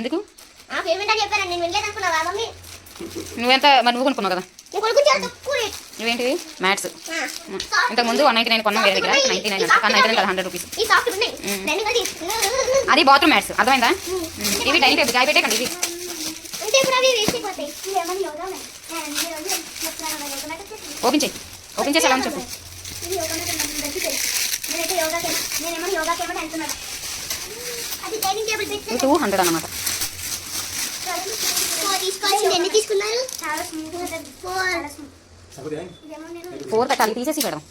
ఎందుకు? చెప్పాను నేను అనుకున్నావా మమ్మీ? నువ్వెంత మరి నువ్వు కొనుక్కున్నావు కదా? నేను తక్కువ నువ్వేంటివి మ్యాథ్స్ ఇంతకు ముందు వన్ నైన్టీ నైన్ కొన్నాం వేరే దగ్గర. నైన్టీ నైన్ నైన్టీ నైన్ కదా హండ్రెడ్ రూపీస్ ఈ సాఫ్ట్ ఉన్నాయి. అది బాత్రూమ్ మ్యాట్స్. అర్థమైందా? ఇవి డైనింగ్ టేబుల్ గాయ పెట్టేకండి ఇవి. ఓపెన్ చేయి. ఓపెన్ చేసి ఉంది చెప్పు నాకు నేనేమో యోగాకి ఏమో వెళ్తున్నాను అది డైనింగ్ టేబుల్ ఇది పెట్టి టూ హండ్రెడ్ అనమాట ఫోర్ పెట్టాలి తీసేసి పెడదాం.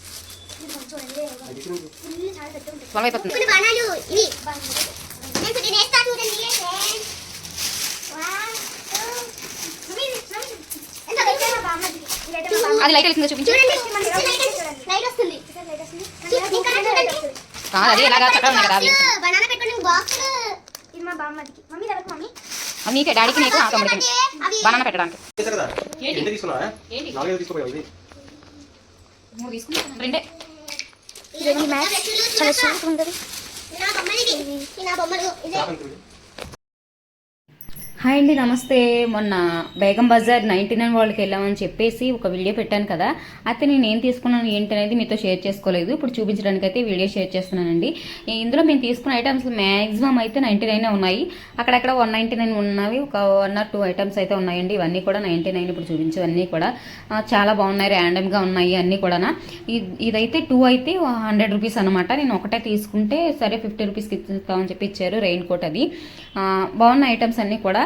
ఇది కొంచెం చూడండి ఫుల్ చాలా పెద్ద ఉంటుంది ట్వెల్వ్ అయిపోతుంది కొన్ని బాణాలు ఇవి నేను ఇప్పుడు నేస్తా చూడండి. Friends one two mummy mummy ఎంత పెట్టాను బామ్మది ఇదైతే మా బామ్మ అది లైట్ వెళ్తుందో చూపించు కాదు అది. ఎలాగా చక్కగా ఉన్నాయి కదా బాక్స్ ఇది మా బామ్మదికి మమ్మీ దగ్గర మమ్మీ. అవి నీకే డాడీకి నీకు ఆ తమ్ముడికి బనానా పెట్టడానికి. ఇది. రెండే. ఇవన్నీ మ్యాచ్. చాలా షార్ప్ ఉంటుంది నా బొమ్మలు ఇది ఇది నా బొమ్మలు ఇదే ఇది. హాయ్ అండి నమస్తే. మొన్న బేగం బజార్ నైంటీ నైన్ వాళ్ళకి వెళ్ళామని చెప్పేసి ఒక వీడియో పెట్టాను కదా. అయితే నేను ఏం తీసుకున్నాను ఏంటి అనేది మీతో షేర్ చేసుకోలేదు. ఇప్పుడు చూపించడానికి అయితే వీడియో షేర్ చేస్తున్నానండి. ఇందులో మేము తీసుకున్న ఐటమ్స్ మ్యాక్సిమం అయితే నైంటీ నైన్ ఉన్నాయి. అక్కడక్కడ వన్ నైంటీ నైన్ ఉన్నవి ఒక వన్ ఆర్ టూ ఐటమ్స్ అయితే ఉన్నాయండి. ఇవన్నీ కూడా నైంటీ నైన్ ఇప్పుడు చూపించేవన్నీ కూడా చాలా బాగున్నాయి ర్యాండమ్గా ఉన్నాయి అన్నీ కూడా ఇదైతే టూ అయితే హండ్రెడ్ రూపీస్ అనమాట నేను ఒకటే తీసుకుంటే సరే ఫిఫ్టీ రూపీస్కి ఇస్తామని చెప్పి ఇచ్చారు రెయిన్ కోట్ అది బాగున్న ఐటమ్స్ అన్నీ కూడా.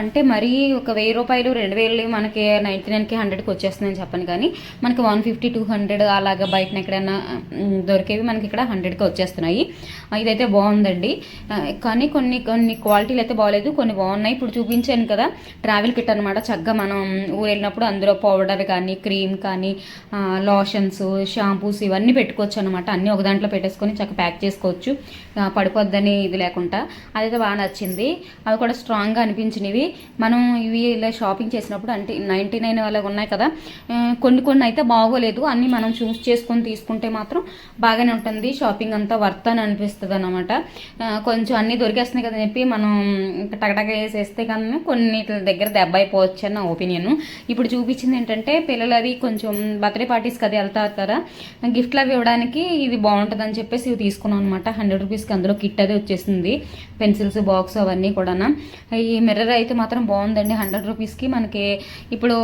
అంటే మరీ ఒక వెయ్యి రూపాయలు రెండు వేలు మనకి నైంటీ నైన్కి హండ్రెడ్కి వచ్చేస్తుందని చెప్పను కానీ మనకి వన్ ఫిఫ్టీ టూ హండ్రెడ్ అలాగా బయటన ఎక్కడైనా దొరికేవి మనకి ఇక్కడ హండ్రెడ్కి వచ్చేస్తున్నాయి. ఇదైతే బాగుందండి. కానీ కొన్ని కొన్ని క్వాలిటీలు అయితే బాగాలేదు కొన్ని బాగున్నాయి. ఇప్పుడు చూపించాను కదా ట్రావెల్ కిట్ అనమాట చక్కగా మనం ఊరు వెళ్ళినప్పుడు అందులో పౌడర్ కానీ క్రీమ్ కానీ లోషన్స్ షాంపూస్ ఇవన్నీ పెట్టుకోవచ్చు అనమాట అన్నీ ఒక దాంట్లో పెట్టేసుకొని చక్కగా ప్యాక్ చేసుకోవచ్చు. పడిపోద్దని ఇది లేకుండా. అదైతే బాగా నచ్చింది. అవి కూడా స్ట్రాంగ్గా అనిపించినవి. మనం ఇవి ఇలా షాపింగ్ చేసినప్పుడు అంటే నైంటీ నైన్ అలాగ ఉన్నాయి కదా. కొన్ని కొన్ని అయితే బాగోలేదు. అన్నీ మనం చూస్ చేసుకొని తీసుకుంటే మాత్రం బాగానే ఉంటుంది. షాపింగ్ అంతా వర్త్ అని అనిపిస్తుంది అనమాట కొంచెం అన్నీ దొరికేస్తున్నాయి కదా చెప్పి మనం టగటగ వేసేస్తే కానీ కొన్ని దగ్గర దెబ్బ అయిపోవచ్చు అని నా ఒపీనియన్ ఇప్పుడు చూపించింది ఏంటంటే పిల్లలు అది కొంచెం బర్త్డే పార్టీస్కి అది వెళ్తారు కదా. గిఫ్ట్లు అవి ఇవ్వడానికి ఇది బాగుంటుంది అని చెప్పేసి ఇవి తీసుకున్నాం అనమాట హండ్రెడ్ రూపీస్కి అందులో కిట్ అది వచ్చేసింది. పెన్సిల్స్ బాక్స్ అవన్నీ కూడా ఈ మిర్రర్ అయితే మాత్రం బాగుందండి. హండ్రెడ్ రూపీస్కి మనకి ఇప్పుడు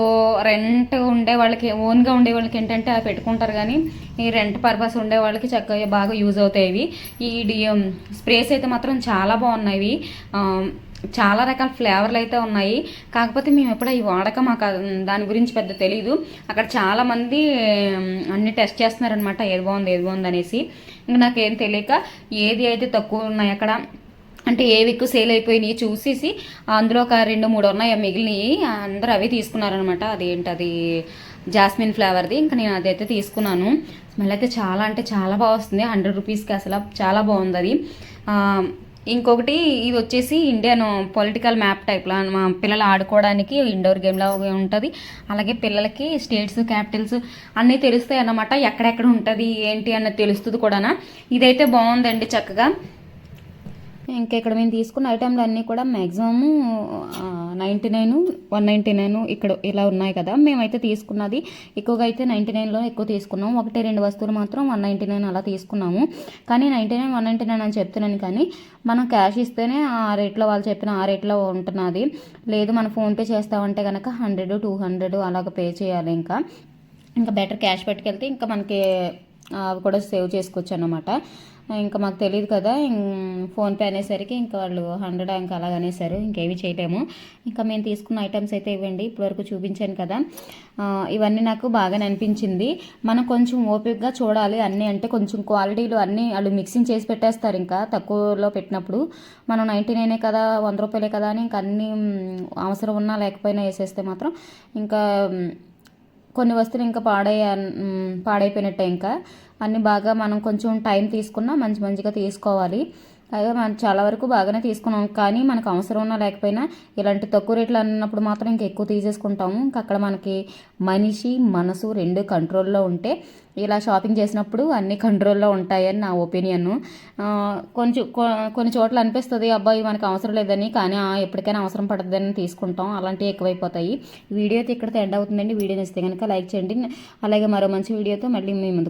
రెంట్ ఉండే వాళ్ళకి ఓన్గా ఉండే వాళ్ళకి ఏంటంటే అవి పెట్టుకుంటారు కానీ ఈ రెంట్ పర్పస్ ఉండే వాళ్ళకి చక్కగా బాగా యూజ్ అవుతాయి ఇవి. ఈ స్ప్రేస్ అయితే మాత్రం చాలా బాగున్నాయి. చాలా రకాల ఫ్లేవర్లు అయితే ఉన్నాయి. కాకపోతే మేము ఎప్పుడూ ఈ వాడక మాకు దాని గురించి పెద్ద తెలీదు. అక్కడ చాలామంది అన్ని టెస్ట్ చేస్తున్నారనమాట ఏది బాగుంది ఏది బాగుంది అనేసి. ఇంకా నాకేం తెలియక ఏది అయితే తక్కువ ఉన్నాయి అక్కడ అంటే ఏవి ఎక్కువ సేల్ అయిపోయినాయి చూసేసి అందులో ఒక రెండు మూడు ఉన్నాయి. అవి మిగిలినవి అందరూ అవి తీసుకున్నారనమాట అదేంటది జాస్మిన్ ఫ్లేవర్ది. ఇంకా నేను అదైతే తీసుకున్నాను. స్మెల్ అయితే చాలా అంటే చాలా బాగా వస్తుంది. హండ్రెడ్ రూపీస్కి అసలు చాలా బాగుంది అది. ఇంకొకటి ఇది వచ్చేసి ఇండియన్ పొలిటికల్ మ్యాప్ టైప్లో. మా పిల్లలు ఆడుకోవడానికి ఇండోర్ గేమ్లో ఉంటుంది. అలాగే పిల్లలకి స్టేట్స్ క్యాపిటల్స్ అన్నీ తెలుస్తాయి అన్నమాట. ఎక్కడెక్కడ ఉంటుంది ఏంటి అన్నది తెలుస్తుంది కూడా ఇదైతే బాగుందండి చక్కగా. ఇంకా ఇక్కడ మేము తీసుకున్న ఐటెంలు అన్నీ కూడా maximum ninety nine one ninety nine ఇక్కడ ఇలా ఉన్నాయి కదా. మేమైతే తీసుకున్నది ఎక్కువగా అయితే నైంటీ నైన్లో ఎక్కువ తీసుకున్నాం ఒకటి రెండు వస్తువులు మాత్రం వన్ నైంటీ నైన్ అలా తీసుకున్నాము. కానీ ninety nine one ninety nine అని చెప్తున్నాను కానీ మనం క్యాష్ ఇస్తేనే ఆ రేట్లో వాళ్ళు చెప్పిన ఆ రేట్లో ఉంటున్నది. లేదు మనం ఫోన్పే చేస్తామంటే కనుక హండ్రెడ్ టూ హండ్రెడ్ అలాగ పే చేయాలి ఇంకా. ఇంకా బెటర్ క్యాష్ పట్టుకెళ్తే ఇంకా మనకి అవి కూడా సేవ్ చేసుకోవచ్చు అనమాట ఇంకా మాకు తెలియదు కదా ఫోన్పే అనేసరికి ఇంకా వాళ్ళు హండ్రెడ్ ఇంకా అలాగ అనేసారు ఇంకేవి చేయలేము. ఇంకా మేము తీసుకున్న ఐటమ్స్ అయితే ఇవ్వండి ఇప్పటివరకు చూపించాను కదా. ఇవన్నీ నాకు బాగా అనిపించింది. మనం కొంచెం ఓపికగా చూడాలి అన్నీ అంటే కొంచెం క్వాలిటీలు అన్నీ వాళ్ళు మిక్సింగ్ చేసి పెట్టేస్తారు ఇంకా తక్కువలో పెట్టినప్పుడు. మనం నైంటీ నైనే కదా వంద రూపాయలే కదా అని ఇంకా అన్నీ అవసరం ఉన్నా లేకపోయినా వేసేస్తే మాత్రం ఇంకా కొన్ని వస్తువులు ఇంకా పాడై పాడైపోయినట్టే ఇంకా. అన్నీ బాగా మనం కొంచెం టైం తీసుకున్నా మంచి మంచిగా తీసుకోవాలి. పైగా మనం చాలా వరకు బాగానే తీసుకున్నాం. కానీ మనకు అవసరం ఉన్నా లేకపోయినా ఇలాంటి తక్కువ రేట్లు అన్నప్పుడు మాత్రం ఇంక ఎక్కువ తీసేసుకుంటాము. ఇంకా అక్కడ మనకి మనిషి మనసు రెండు కంట్రోల్లో ఉంటే ఇలా షాపింగ్ చేసినప్పుడు అన్ని కంట్రోల్లో ఉంటాయని నా ఒపీనియన్. కొంచెం కొ- కొన్ని చోట్ల అనిపిస్తుంది అబ్బాయి మనకు అవసరం లేదని కానీ ఎప్పటికైనా అవసరం పడుతుందని తీసుకుంటాం. అలాంటివి ఎక్కువైపోతాయి. వీడియో అయితే ఇక్కడితో ఎండ్ అవుతుందండి. వీడియో నచ్చితే కనుక లైక్ చేయండి. అలాగే మరో మంచి వీడియోతో మళ్ళీ మీ ముందు